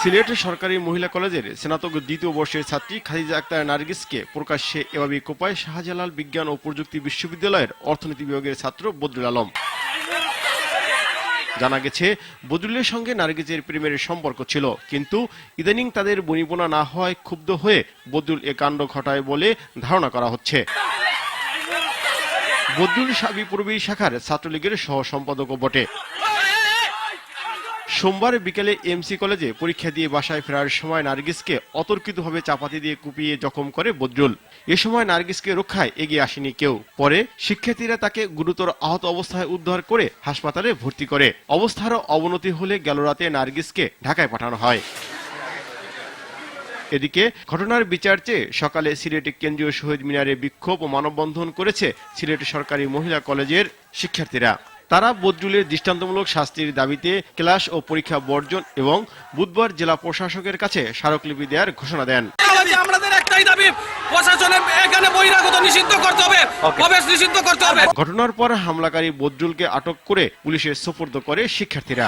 সিলেটের সরকারি মহিলা কলেজের স্নাতক দ্বিতীয় বর্ষের ছাত্রী খাদিজা আক্তার নার্গিসকে প্রকাশ্যে এভাবে কোপায় শাহজালাল বিজ্ঞান ও প্রযুক্তি বিশ্ববিদ্যালয়ের অর্থনীতি বিভাগের ছাত্র বদরুল আলম। জানা গেছে, বদরুলের সঙ্গে নার্গিসের প্রেমের সম্পর্ক ছিল, কিন্তু ইদানিং তাদের বনিবনা না হওয়ায় ক্ষুব্ধ হয়ে বদরুল এ কাণ্ড ঘটায় বলে ধারণা করা হচ্ছে। বদরুল সাবি পূর্বী শাখার ছাত্রলীগের সহ সম্পাদকও বটে। সোমবার বিকেলে এমসি কলেজে পরীক্ষা দিয়ে বাসায় ফেরার সময় নার্গিসকে অতর্কিতভাবে চাপাতি দিয়ে কুপিয়ে জখম করে বদরুল। এ সময় নার্গিসকে রক্ষায় এগিয়ে আসেনি কেউ। পরে শিক্ষার্থীরা তাকে গুরুতর আহত অবস্থায় উদ্ধার করে হাসপাতালে ভর্তি করে। অবস্থার অবনতি হলে গেল রাতে নার্গিসকে ঢাকায় পাঠানো হয়। এদিকে ঘটনার বিচার চেয়ে সকালে সিলেটে কেন্দ্রীয় শহীদ মিনারে বিক্ষোভ ও মানববন্ধন করেছে সিলেট সরকারি মহিলা কলেজের শিক্ষার্থীরা। তারা বদরুলের দৃষ্টান্তমূলক শাস্তির দাবিতে ক্লাস ও পরীক্ষা বর্জন এবং বুধবার জেলা প্রশাসকের কাছে স্মারকলিপি দেওয়ার ঘোষণা দেন। দাবি আমাদের একটাই দাবি প্রশাসনের এখানে বহিরাগত নিষিদ্ধ করতে হবে প্রবেশ নিষিদ্ধ করতে হবে। ঘটনার পর হামলাকারী বদরুলকে আটক করে পুলিশের সোপর্দ করে শিক্ষার্থীরা।